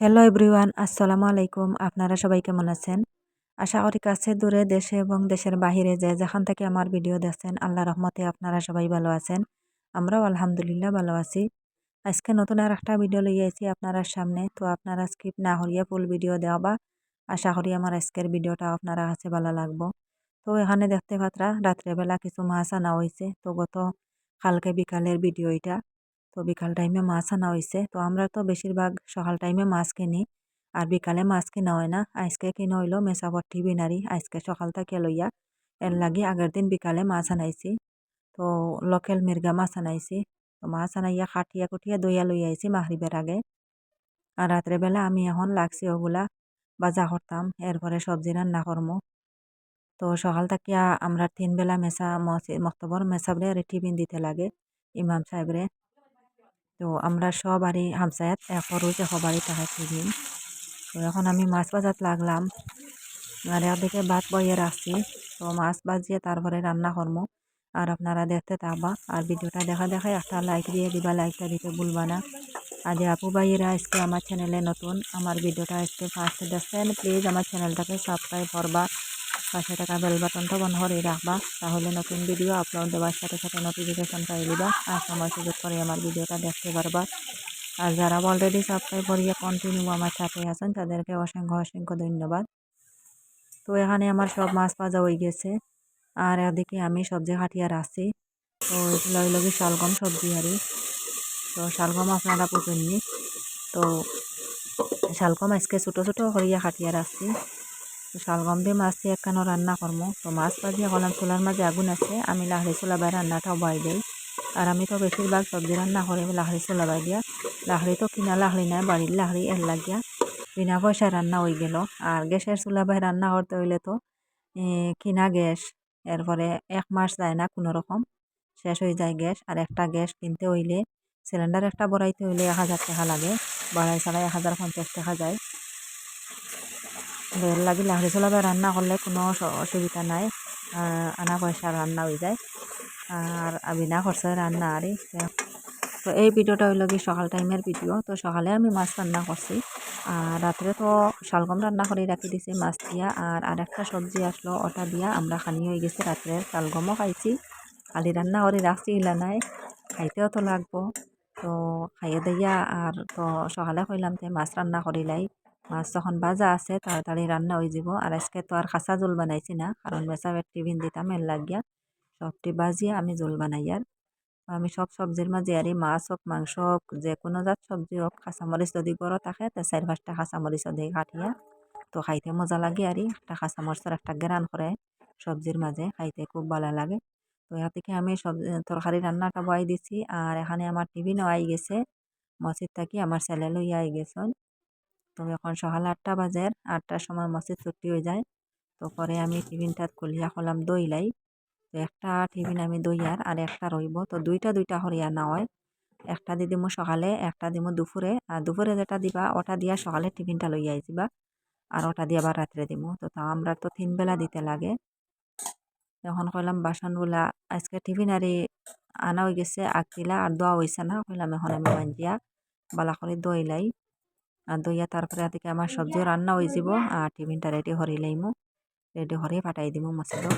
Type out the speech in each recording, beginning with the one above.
Hello everyone আসসালামু আলাইকুম। আপনারা সবাই কেমন আছেন? আশা করি কাছে, দূরে, দেশে এবং দেশের বাহিরে যে যেখান থেকে আমার ভিডিও দেখছেন, আল্লাহ রহমতে আপনারা সবাই ভালো আছেন। আমরাও আলহামদুলিল্লাহ ভালো আছি। আজকে নতুন আর একটা ভিডিও লই আইছি আপনারা সামনে। তো আপনারা স্কিপ না হরিয়া ফুল ভিডিও দেওয়া বা আশা করি আমার আজকের ভিডিওটা আপনারা কাছে ভালো লাগবো। তো এখানে দেখতে পাত্রা, রাত্রেবেলা কিছু মাছ আনা হয়েছে তো গত কালকে বিকালের ভিডিও এটা। তো বিকাল টাইমে মাছ আনা হয়েছে তো আমরা তো বেশিরভাগ সকাল টাইমে মাছ কিনি, আর বিকালে মাছ কিনা হয় না। আজকে কিনা হইল মেসাবর্তি বিনারি, আজকে সকাল থেকে লইয়া। এর লাগি আগের দিন বিকালে মাছ আনাইছি। তো লোকেল মির্গা মাছ আনাইছি। তো মাছ আনাইয়া খাটিয়া কুটিয়া দইয়া লই আইছি মাহরিবের আগে। আর রাত্রেবেলা আমি এখন লাগছি ওগুলা বাজা করতাম। এরপরে সবজি রান্না করমু। তো সকাল থাকিয়া আমরা তিন বেলা মেসা মক্তবর মেসাবরে টিফিন দিতে লাগে ইমাম সাহেবরে। তো আমরা সবারই হামসায়াত এক বাড়ি টাকা টিফিন তো এখন আমি মাছ বাজাত লাগলাম। আর একদিকে ভাত বইয়ে রাখছি তো মাছ বাজিয়ে তারপরে রান্না করব আর আপনারা দেখতে থাকবা। আর ভিডিওটা দেখা দেখা একটা লাইক দিয়ে দিবা। লাইকটা দিতে ভুলবা না। যে আপু ভাইয়েরা আজকে আমার চ্যানেলে নতুন। আমার ভিডিওটা আজকে ফার্স্টে দেখছেন প্লিজ আমার চ্যানেলটাকে সাবস্ক্রাইব করবা। পাশে থাকা বেল বাটনটা বন্ধ করে রাখবা, তাহলে নতুন ভিডিও আপলোড দেওয়ার সাথে সাথে নোটিফিকেশন পাই দিবা আর সময় সুযোগ করে আমার ভিডিওটা দেখতে পারবা। আর যারা অলরেডি সাবস্ক্রাইব করিয়া কন্টিনিউ আমার সাথে আছেন, তাদেরকে অসংখ্য অসংখ্য ধন্যবাদ। তো এখানে আমার সব মাছ ভাজা হয়ে গেছে, আর এদিকে আমি সবজি কাটিয়া রাখছি তো এগুলো লগে শালগম সবজি আরই তো শালগম আপনারা পুজননি তো শালগম আজকে ছোটো ছোটো করিয়া কাটিয়া রাখছি তো শালগম দিয়ে মাছ দিয়ে একখানো রান্না করব তো মাছ ভাজিয়া করলাম চুলার মাঝে আগুন আছে, আমি লাহড়ি চুলা বাই রান্নাটাও বাই দেই। আর আমি তো বেশিরভাগ সবজি রান্না করি লাহড়ি চুলা বাই দিয়া। লাহড়ি তো কিনা লাহড়ি নাই, বাড়ির লাহড়ি এর লাগিয়া বিনা পয়সায় রান্না হয়ে গেল। আর গ্যাসের চুলা বাই রান্না করতে হইলে তো কিনা গ্যাস, এরপরে এক মাস যায় না কোনো রকম, শেষ হয়ে যায় গ্যাস। আর একটা গ্যাস কিনতে হইলে, সিলিন্ডার একটা বড়াইতে হইলে এক হাজার টাকা লাগে, বাড়াই ছাড়াই এক হাজার পঞ্চাশ টাকা যায়। এর লাগি লাহড়ি চলাবে রান্না করলে কোনো অসুবিধা নাই। আনা পয়সা রান্না হয়ে যায়। আর বিনা খরচায় রান্না আরই তো এই ভিডিওটা হইল কি সকাল টাইমের ভিডিও তো সকালে আমি মাছ রান্না করছি আর রাত্রে তো শালগম রান্না করে রাখি দিছি মাছ দিয়া। আর আরেকটা সবজি আসলো ওটা দিয়া। আমরা খানি হয়ে গেছি রাত্রে শালগমও খাইছি। খালি রান্না করে রাখছি ইলা নাই। খাইতেও তো লাগবো। তো খাইয়ে দিয়া। আর তো সকালে কইলাম যে মাছ রান্না করিলাই মাছ যখন বাজা আছে, তাড়াতাড়ি রান্না হয়ে যাব। আর আজকে তো আর খাসা জোল বানাইছি না, কারণ বেচা টিফিন দিতাম, এর লাগিয়া সবটি বাজিয়ে আমি জোল বানাই। আর আমি সব সবজির মাঝে আর মাছ হোক, মাংস হোক যে কোনো জাত সবজি হোক কাঁচামরিচ যদি গড় থাকে, তো চার পাঁচটা কাঁচামরিচ দিয়ে কাটিয়া তো খাইতে মজা লাগে আর একটা কাঁচামরিচের একটা গ্রান করে সবজির মাঝে, খাইতে খুব ভালো লাগে। তো এর থেকে আমি সবজি তরকারি রান্নাটা বয়াই দিছি। আর এখানে আমার টিফিনও আই গেছে মসজিদ থাকি আমার ছেলে লইয়া আই গেছেন তো এখন সকাল আটটা বাজে, আটটার সময় মসজিদ ছুটি হয়ে যায়। তো পরে আমি টিফিনটা খুলিয়া খোলাম দইলাই। তো একটা টিফিন আমি দইয়ার আর আর একটা রইব। তো দুইটা দুইটা হরিয়া না হয় একটা দি দিমু সকালে, একটা দিমু দুপুরে। আর দুপুরে যেটা দিবা, ওটা দিয়া সকালে টিফিনটা লইয়া আইছিবা। আর ওটা দিয়ে আবার রাত্রে দিমু। তো তা আমরা তো তিন বেলা দিতে লাগে। তখন কইলাম বাসনগুলা আজকে টিফিন আরে আনা হয়ে গেছে আগতিলা আর দোয়া হয়েছে না। কইলাম এখন আমি মাঞ্জিয়া বালা করে দইলাই। আর দইয়া তারপরে আদিকে আমার সবজিও রান্না হয়ে যাব আর টিফিনটা রেডি হরি লাইমু রেডি হরে পাঠাই দিমু মসজিদও।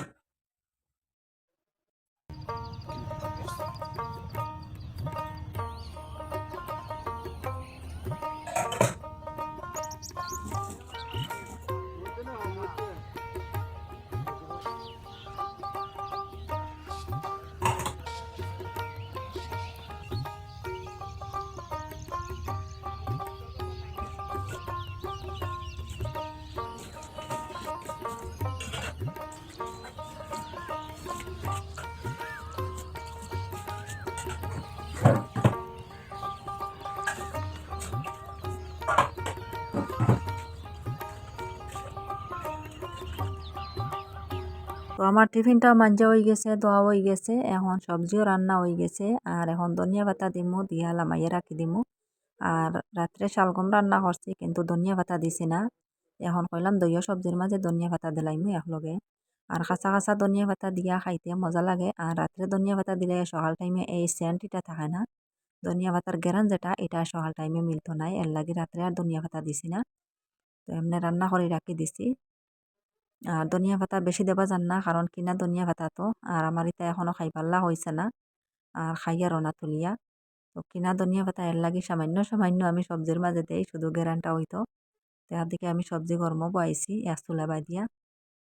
তো আমার টিফিনটা মাঞ্জা হয়ে গেছে দোয়া হয়ে গেছে, এখন সবজিও রান্না হয়ে গেছে, আর এখন ধনিয়া পাতা দিমু, দিয়া লামাইয়ে রাখি দিমু। আর রাত্রে শালগম রান্না করছি, কিন্তু ধনিয়া পাতা দিছি না। এখন কইলাম দইয়া সবজির মাঝে ধনিয়া পাতা দিলাইমু একলগে। আর কাঁচা কাঁচা ধনিয়া পাতা দিয়া খাইতে মজা লাগে, আর রাত্রে ধনিয়া পাতা দিলে সকাল টাইমে এই সেন্টিটা থাকে না। ধনিয়া পাতার গেরান যেটা, এটা সকাল টাইমে মিলতো নাই, এর লাগে রাত্রে আর ধনিয়া পাতা দিছি না। তো এমনি রান্না করে রাখি দিছি। আর ধনিয়া পাতা বেশি দেবা যান না কারণ কিনা ধনিয়া পাতা তো আর আমার এটা এখনও খাই পাল্লা হয়েছে না আর খাইয়ারও না তুলিয়া তো কিনা ধনিয়া পাতা এর লাগি সামান্য সামান্য আমি সবজির মাঝে দেই শুধু গেরানটা হইতো তার দিকে আমি সবজি গরমও পাইছি আস্তলা বাই দিয়া।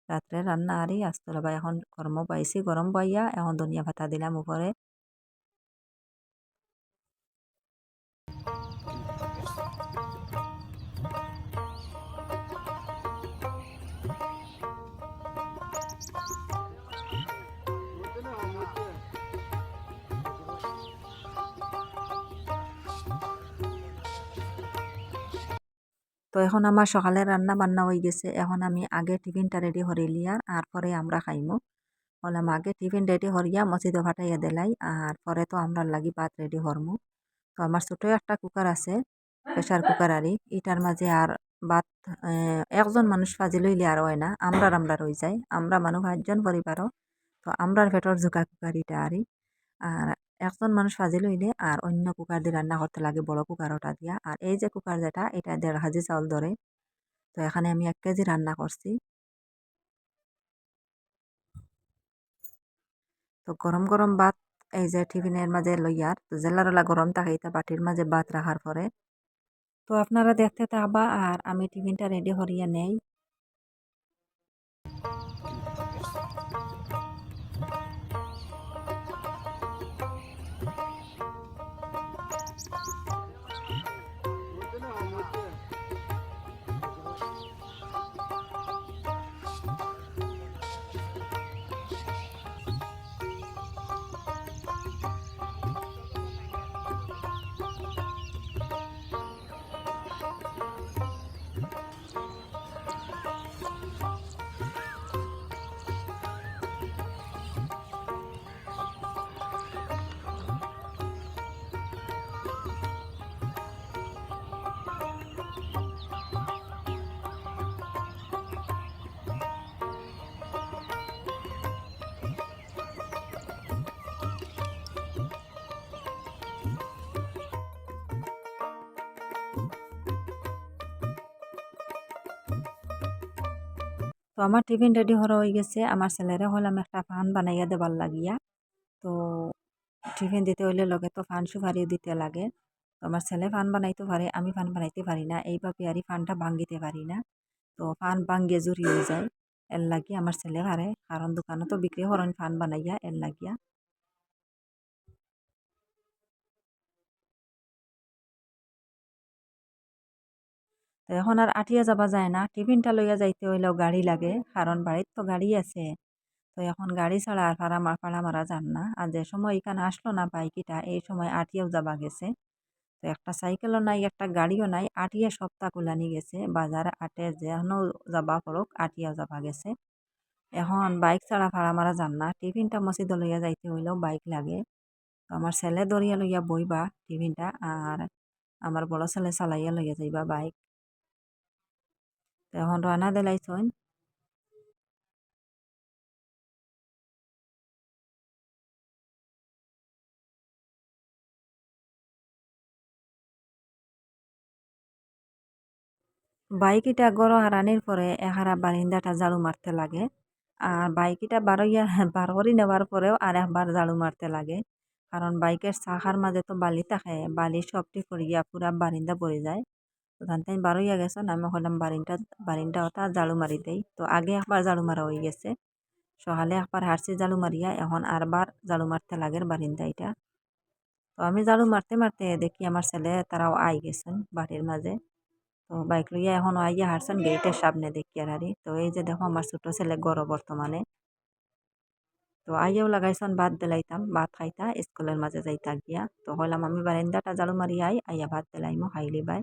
রাত্রে রান্না আরই আস্তলা বাই, এখন গরমও পাইছি গরম পাইয়া এখন ধনিয়া পাতা দিলাম উপরে তো এখন আমার সকালে রান্না বান্না হয়ে গেছে। এখন আমি আগে টিফিনটা রেডি হরে লিয়ার আর পরে আমরা খাইমু। বললাম, আগে টিফিন রেডি হরিয়া মসজিদ ফাটাইয়া দিলাই আর পরে তো আমরা লাগি ভাত রেডি হরমু তো আমার ছোট একটা কুকার আছে প্রেশার কুকার আরই। এটার মাঝে আর ভাত একজন মানুষ ফাজি লইলে আর হয় না। আমরার আমরা রয়ে যায়। আমরা মানুষ পাঁচজন পরিবারও। তো আমরার ভেতর জোকা কুকার এটা আরই। আর একজন মানুষ ফাজি লইলে আর অন্য কুকার দিয়ে রান্না করতে লাগে বড় কুকার ওটা দিয়া। আর এই যে কুকার যেটা, এটা দেড় হাজি চাউল ধরে। তো এখানে আমি এক কেজি রান্না করছি। তো গরম গরম ভাত এই যে টিফিনের মাঝে লইয়ার তো জেলারলা গরম থাকে এটা বাটির মাঝে ভাত রাখার পরে। তো আপনারা দেখতে থাকবা, আর আমি টিফিনটা রেডি করিয়া নেই। তো আমার টিফিন রেডি হওয়া হয়ে গেছে। আমার ছেলেরে হলাম একটা ফান বানাইয়া দেবার লাগিয়া। তো টিফিন দিতে হইলে লগে তো ফান সুপারিও দিতে লাগে। তো আমার ছেলে ফান বানাইতে পারে, আমি ফান বানাইতে পারি না। এইভাবে আর ফানটা ভাঙ্গিতে পারি না। তো ফান ভাঙ্গিয়ে জুড়ি হয়ে যায়। এর লাগিয়ে আমার ছেলে পারে কারণ দোকানে তো বিক্রি হরণ ফান বানাইয়া, এর লাগিয়া। এখন আর আটিয়া যাবা যায় না, টিফিনটা লইয়া যাইতে হইলেও গাড়ি লাগে, কারণ বাড়ির তো গাড়ি আছে। তো এখন গাড়ি ছাড়া আর ভাড়া ভাড়া মারা যান না। আর যে সময় এখানে আসলো না বাইকিটা, এই সময় আটিয়াও যাবা গেছে। তো একটা সাইকেলও নাই, একটা গাড়িও নাই আটিয়া সপ্তাহ কুলানি গেছে। বাজার আটে যেন যাবা পড়ক আটিয়াও যাবা গেছে। এখন বাইক ছাড়া ভাড়া মারা যান না। টিফিনটা মসজিদ লইয়া যাইতে হইলেও বাইক লাগে। তো আমার ছেলে দরিয়া লইয়া বইবা টিফিনটা, আর আমার বড় ছেলে চালাইয়া লইয়া যাইবা বাইক। এখন রানা দিলাইছইন বাইকিটা গড় হারানির পরে এহারা বারিন্দাটা ঝাড়ু মারতে লাগে। আর বাইকিটা বারইয়া বার করে নেওয়ার পরেও আর একবার ঝাড়ু মারতে লাগে। কারণ বাইকের চাকার মাঝে তো বালি থাকে, বালি সবটি করিয়া পুরা বারিন্দা পড়ে যায়। তো ধান তাই বারইয়া গেছেন আমি হলাম বারিনটা বারিনটা ওটা ঝাড়ু মারি দেই তো আগে একবার ঝাড়ু মারা হয়ে গেছে। সকালে একবার হারছি ঝাড়ু মারিয়া এখন আরবার ঝাড়ু মারতে লাগে বারিন্দা এটা। তো আমি ঝাড়ু মারতে মারতে দেখি আমার ছেলে তারাও আই গেছেন বাড়ির মাঝে। তো বাইক লইয়া এখন আইয়া হারছেন গেটের সামনে দেখি আর হারি তো এই যে দেখো আমার ছোট ছেলে গড় বর্তমানে। তো আইয়াও লাগাইছন, ভাত দিলাইতাম, ভাত খাইতা, স্কুলের মাঝে যাইতা গিয়া। তো হইলাম আমি বারিন্দাটা জালু মারি আই আইয়া ভাত দিলাইমো, খাইলি বাই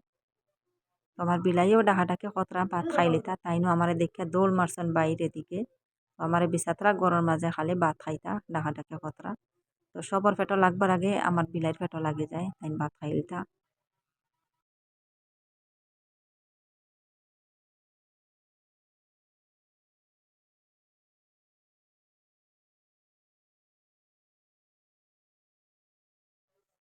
তো আমার বিলাইও ডাকে কতরা ভাত খাইলিতা তাইনো আমার দেখে দৌড় মারছেন বাইরে দিকে। তো আমার বিছাতরা গরম মাঝে খালি ভাত খাইতা ডাকাটাকে কতরা। তো সবর পেটো লাগবার আগে আমার বিলাইয়ের পেটো লাগে যায় তাই ভাত খাইলিতা।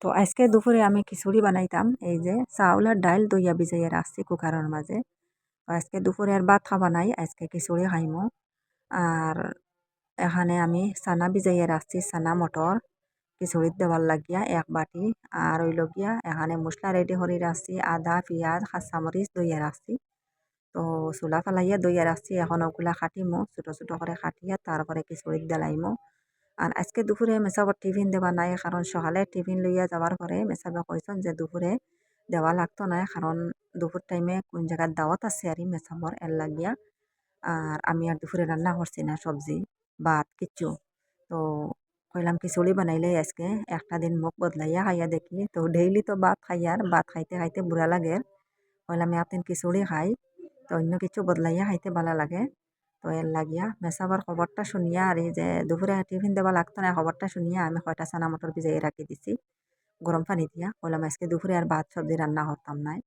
তো আজকে দুপুরে আমি খিচুড়ি বানাইতাম, এই যে চাউল আর ডাইল দইয়া ভিজাইয়া রাখছি কুকারের মাঝে। তো আজকে দুপুরে আর ভাত খাবা নাই, আজকে খিচুড়ি খাইমো। আর এখানে আমি চানা ভিজাইয়া রাখছি চানা মটর খিচুড়িত দেওয়ার লাগিয়া এক বাটি। আর ওই লগিয়া এখানে মশলা রেডি করে রাখছি, আদা, পেঁয়াজ, কাঁচামরিচ দইয়া রাখছি। তো চুলা ফেলাইয়া দইয়া রাখছি, এখন ওগুলা কাটিমো, ছোটো ছোটো করে কাটিয়া তারপরে খিচুড়িত দেলাইমো। আর আজকে দুপুরে মেসাবর টিফিন দেওয়া নাই, কারণ সকালে টিফিন লইয়া যাওয়ার পরে মেসাবে কইসন যে দুপুরে দেওয়া লাগতো না, কারণ দুপুর টাইমে কোন জায়গার দাওয়াত আছে আর মেসাবর এর লাগিয়া। আর আমি আর দুপুরে রান্না করছি না, সবজি, ভাত, কিচ্ছু। তো কইলাম খিচুড়ি বানাইলে আজকে একটা দিন মুখ বদলাইয়া খাইয়া দেখি। তো ডেইলি তো ভাত খাইয়ার ভাত খাইতে খাইতে বুড়া লাগে। কইলাম একদিন খিচুড়ি খাই, তো অন্য কিছু বদলাইয়া খাইতে ভালো লাগে। তো এর লাগিয়া মেসাবার খবরটা শুনিয়া আর এই যে দুপুরে টিফিন দেওয়া লাগতো না খবরটা শুনিয়া আমি কয়টা চানা মটর ভিজাই রাখি দিছি। গরম পানি দিয়া। কইলাম আজকে দুপুরে আর ভাত সবজি রান্না করতাম নাই।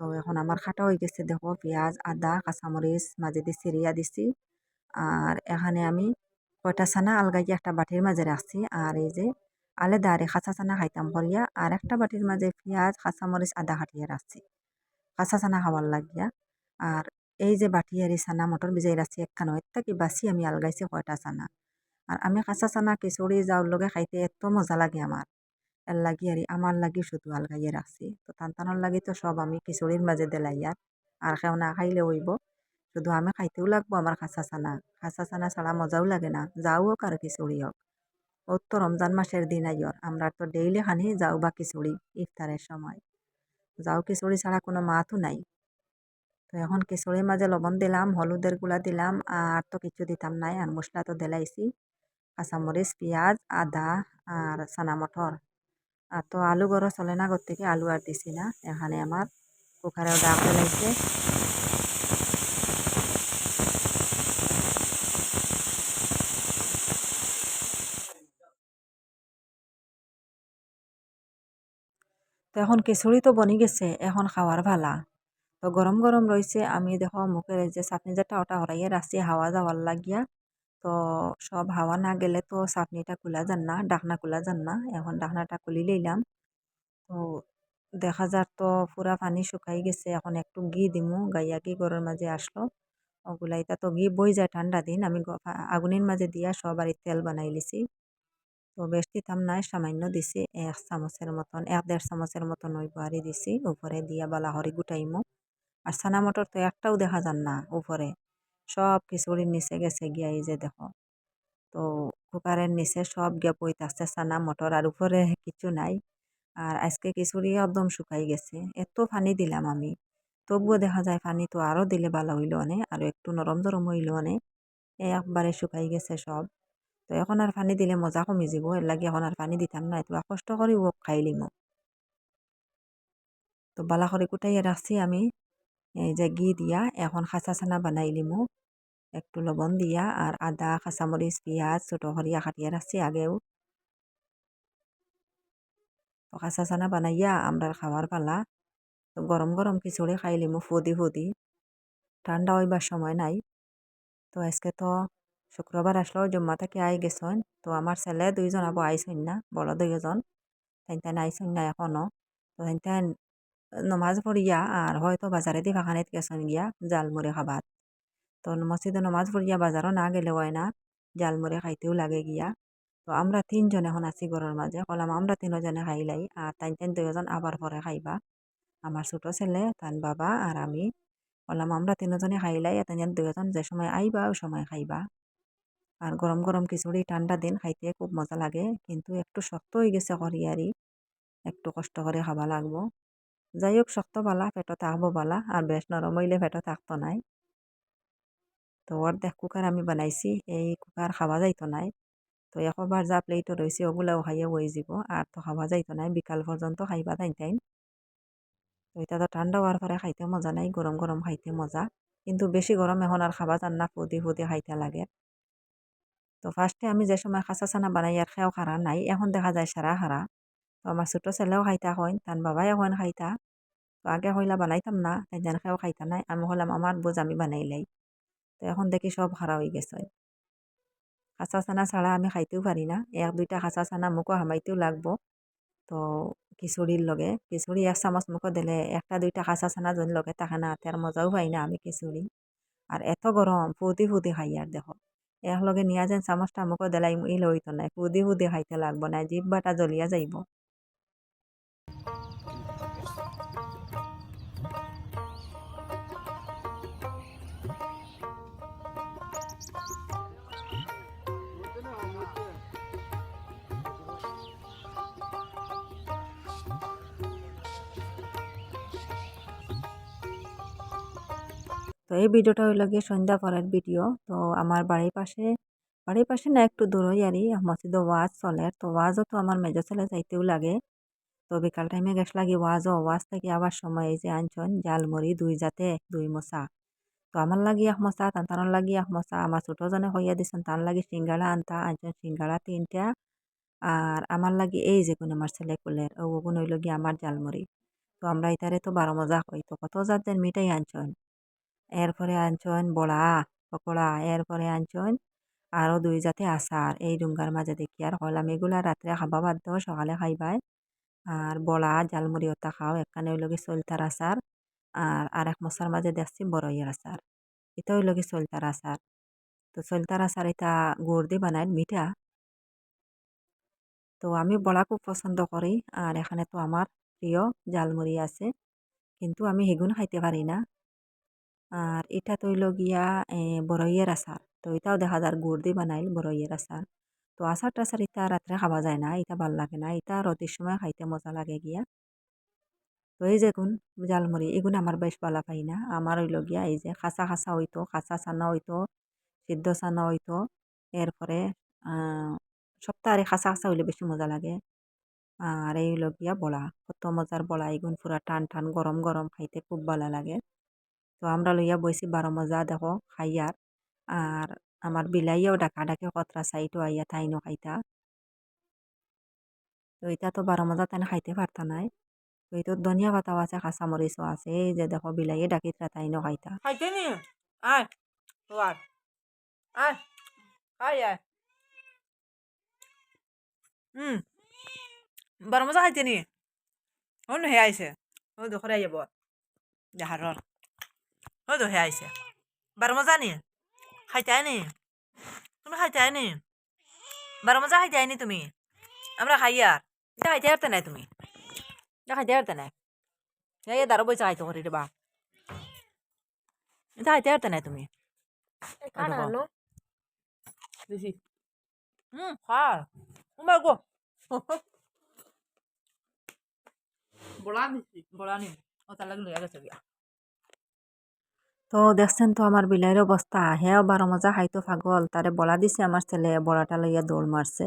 তো এখন আমার খাটা হয়ে গেছে দেখো। পেঁয়াজ, আদা কাঁচামরিচ মাঝে দিয়ে সিরিয়া দিছি। আর এখানে আমি কয়টা চানা আলগাইয়া একটা বাটির মাঝে রাখছি আর এই যে আলাদা আরে খাঁচা চানা খাইতাম করিয়া আর একটা বাটির মাঝে পেঁয়াজ কাঁচামরিচ আদা কাটিয়ে রাখছি কাঁচা চানা খাওয়ার লাগিয়া। আর এই যে বাটি আর এই চানা মটর ভিজাই রাখছি একখান কি বাসি আমি আলগাইছি কয়টা চানা। আর আমি কাঁচা চানা খিচুড়ি যাওয়ার লগে খাইতে এত মজা লাগে আমার এর লাগি আর আমার লাগি শুধু আলগাইয়ে রাখছি তো টান লাগি তো সব আমি খিচুড়ির মাঝে দেলাইয়ার আর কেউ না খাইলে হইব। শুধু আমি খাইতেও লাগবো আমার কাঁচা চানা। কাঁচা চানা ছাড়া মজাও লাগে না। যাও হোক আর খিচুড়ি হোক ও তো রমজান মাসের দিন আইয়র আমরা তো ডেইলি খানি যাও বা খিচুড়ি ইফতারের সময়। যাও খিচুড়ি ছাড়া কোনো মাথও নাই। এখন খিচুড়ির মাঝে লবণ দিলাম, হলুদের গুঁড়া দিলাম, আর তো কিছু দিতাম নাই আর মশলা তো দিলাইছি। কাঁচামরিচ, পেঁয়াজ, আদা আর চানা মটর। আর তো আলু গরো চলে না থেকে, আলু আর দিছি না। এখানে আমার কুকারেও ডাক ফেলাইছে তো এখন খিচুড়ি তো বনি গেছে, এখন খাওয়ার ভালা। তো গরম গরম রয়েছে আমি দেখো মুখের যে চাটনি যেটা ওটা হরাইয়ে রাখছি হাওয়া যাওয়ার লাগিয়া। তো সব হাওয়া না গেলে তো চাটনিটা খোলা যান না ডাকনা খোলা যান না, এখন ডাকনাটা খুলি লইলাম তো দেখা যার তো পুরা পানি শুকাই গেছে, এখন একটু ঘি দিমু, গাইয়া ঘি গরুর মাঝে আসলো ওগুলা এটা তো ঘি বই যায় ঠান্ডা দিন, আমি আগুনের মাঝে দিয়া সব আর তেল বানাই লিছি। তো বেশ দিতাম নাই, সামান্য দিছি, এক চামচের মতন, এক দেড় চামচের মতন ওই বাড়ি দিছি উপরে দিয়া বালা হরি গুটাইমু। আর ছানা মটর তো একটাও দেখা যান না উপরে। সব খিচুড়ির নিচে গেছে গিয়া এই যে দেখো। তো কুকারের নিচে সব গিয়া পইতাছে ছানা মটর আর উপরে কিছু নাই। আর আজকে খিচুড়ি একদম শুকাই গেছে। এত পানি দিলাম আমি। তবুও দেখা যায় পানি তো আরও দিলে ভালো হইল অনে, আর একটু নরম নরম হইল অনে। একবারে শুকাই গেছে সব। তো এখন আর পানি দিলে মজা কমি যাব এর লাগে এখন আর পানি দিতাম না এত কষ্ট করে ওক খাই লিমো তো বালা করে কুটাইয়া রাখছি আমি। এই যে ঘি দিয়া এখন খাঁচা চানা বানাই লিমু। একটু লবণ দিয়া আর আদা কাঁচামরিচ পেঁয়াজ ছোটো করিয়া কাটিয়া রাখছি আগেও। কাঁচা চানা বানাইয়া আমরা খাওয়ার পালা। তো গরম গরম খিচুড়ি খাই লিমু ফুদি ফুদি। ঠান্ডা হইবার সময় নাই। তো আজকে তো শুক্রবার আসলো জম্মা থেকে আই গেছন। তো আমার ছেলে দুইজন আবো আইসন না, বড় দুইজন তাই তাই আইসন না এখনও। তো তাই নমাজ পড়িয়া আর হয়তো বাজারে দি ফাঁকানিত গেছন গিয়া জালমুড়ি খাবার তো মসজিদে নমাজ পড়িয়া বাজারও না গেলে হয় না, জালমুড়ি খাইতেও লাগে গিয়া। তো আমরা তিনজন এখন আছি ঘরের মাঝে, কলাম আমরা তিনজনে খাইলাই আর তাই তাই দুজন আবার পরে খাইবা। আমার ছোট ছেলে তান বাবা আর আমি, কলাম আমরা তিনজনে খাইলাই তাই দুজন যে সময় আইবা ওই সময় খাইবা। আর গরম গরম খিচুড়ি, ঠান্ডা দিন খাইতে খুব মজা লাগে, কিন্তু একটু শক্ত হয়ে গেছে করিয়ারি একটু কষ্ট করে খাবা লাগবো। যাই হোক শক্ত বালা পেটো থাকব বালা, আর বেশ নরম হইলে পেটো থাকতো নাই। তো অর্ধেক কুকার আমি বানাইছি, এই কুকার খাওয়া যাইতো নাই। তো একবার যা প্লেটও রয়েছে ওগুলাও খাইয়ে বই যাব আর তো খাওয়া যাইতো নাই, বিকাল পর্যন্ত খাইবা তাই তাই। তো এটা তো ঠান্ডা হওয়ার পরে খাইতে মজা নাই, গরম গরম খাইতে মজা। কিন্তু বেশি গরম এখন আর খাবা যান না ফুদি ফুদি খাইতে লাগে। তো ফার্স্টে আমি যে সময় খাঁচা চানা বানাই আর খেয়াও খারা নাই, এখন দেখা যায় সারা খারা তো আমার ছোটো ছেলেও খাইতা হয় তার বাবাই এখন খাইতা। আগে হইলা বানাইতাম না, তাই যেন খেয়াও খাইতা নাই, আমি হলাম আমার বোঝ আমি বানাইলাই তো এখন দেখি সব খারা হয়ে গেছে। খাঁচা চানা ছাড়া আমি খাইতেও পারি না, এক দুইটা খাঁচা চানা মোকো হামাইতেও লাগবো। তো খিচুড়ির লগে, খিচুড়ি এক চামচ মুখে দিলে একটা দুইটা কাঁচা চানা যদি লগে থাকে না তার মজাও পাই না আমি খিচুড়ি। আর এত গরম ফুদি ফুদি খাই আর দেখো। এক লগে নিয়া যেন চামচটা মুখে দিলাই ইল হইতো না ফুদি ফুদি খাইতে লাগবো না জিভ বাটা জ্বলিয়া যাইব। তো এই ভিডিওটা হইল গিয়ে সন্ধ্যা পরের ভিডিও। তো আমার বাড়ির পাশে বাড়ির পাশে না একটু দূরই আরই মসজিদে ওয়াজ চলে। তো ওয়াজও তো আমার মেজো ছেলে যাইতেও লাগে। তো বিকাল টাইমে গেছ লাগে ওয়াজও ওয়াজ থেকে আবার সময় এই যে আনছন জালমুড়ি দুই জাতে, দুই মশা। তো আমার লাগি মশা তান লাগি মশা। আমার ছোটজনে হইয়া দিছেন, তার লাগি সিঙ্গাড়া আনতা, আনছন সিঙ্গাড়া তিনটা। আর আমার লাগি এই যে কোন আমার ছেলে কুলের, ও হইল গিয়ে আমার জালমুড়ি তো আমরা ইতারে তো বারো মজা কই, তো কত জাতের মিঠাই আনছন। এরপরে আনছন বড়া, পকোড়া এরপরে আনছন আরও দুই জাতে আচার। এই ডুঙ্গার মাঝে দেখি আর হলাম। এগুলা রাত্রে খাবা দাও সকালে খাইবাই। আর বড়া, জালমুড়ি ওটা খাও, একখানে হইল গিয়ে চলতার আচার। আর আর এক মশার মাঝে দেখছি বড়ইয়ের আচার। এটা হইল গিয়ে চলতার আচার। তো চলতার আচার এটা গুড় দিয়ে বানায় মিঠা। তো আমি বড়া খুব পছন্দ করি। আর এখানে তো আমার প্রিয় জালমুড়ি আছে। কিন্তু আমি হেগুন খাইতে পারি না। আর এটা তৈল গিয়া বড়ইয়ের আচার। তো এটাও দেখা যায় গুড় দিয়ে বানাইল বড়ইয়ের আচার। তো আচার টাচার এটা রাত্রে খাওয়া যায় না এটা ভালো লাগে না এটা রতির সময় খাইতে মজা লাগে গিয়া। তো এই যে গুণ, জালমুড়ি এগুন আমার বেশ ভালো পাই না। আমার হইল গিয়া এই যে খাসা খাসা হইতো, খাঁচা চানা হইতো, সিদ্ধ চানা হইতো, এরপরে সপ্তাহে খাসা খাঁচা হইলে বেশি মজা লাগে। আর এই হইল গিয়া বড়া কত মজার বড়া এগুন পুরা টান টান গরম গরম খাইতে খুব ভালো লাগে। তো আমরা লইয়া বইছি বারো মজা দেখো খাইয়ার। আর আমার বিলাইয়াও ডাকা ডাকে কতরা সাইটও আইয়া তাইনও খাইতা। তো এটা তো বারো মজা তাই খাইতে পারতা নাই। তো এটা ধনিয়া পাতাও আছে কাঁচা মরিচও আছে, এই যে দেখো বিলাইয়ে ডাকিতরা তাইনও খাইতা। খাইতে নি? আয়, তোয়ার। আয় আয় আয়। হুম বড় মজা খাইতে নি? অন্য হে আইছে। ও দুখরে যাব দেহারর ও তো হে আইছে। বড় মজা নি? খাইতে নি তুমি খাইতে নি বড় মজা খাইতে নি তুমি? আমরা খাই আর এটা খাইতে পারতে নাই তুমি? এটা খাইতে পারতে নাই? এই দাঁড়ো বইসা খাইতে করি রে বা এটা খাইতে পারতে নাই তুমি? দেখি হুম খার উমার গো বড়া দিছি বড়া নি ও তার লাগে লইয়া গেছে গিয়া তো দেখছেন তো আমার বিলাইয়ের অবস্থা হেও বারো মজা খাইতো ফাগল তারে বলা দিছে আমার ছেলে বড়াটা লইয়া দৌড় মারছে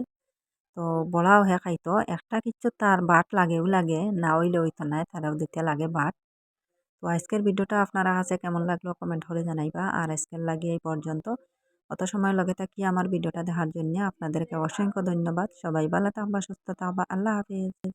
তো বড়াও হে খাইতো একটা কিছু তার বাট লাগেও লাগে না হইলে হইতো নাই তারাও দিতে লাগে বাট। তো আজকের ভিডিওটা আপনারা কাছে কেমন লাগল কমেন্ট করে জানাইবা আর আজকের লাগে এই পর্যন্ত অত সময় লগে থাকি আমার ভিডিওটা দেখার জন্য আপনাদেরকে অসংখ্য ধন্যবাদ। সবাই ভালো থাকবা, সুস্থ থাকবা, আল্লাহ হাফিজ।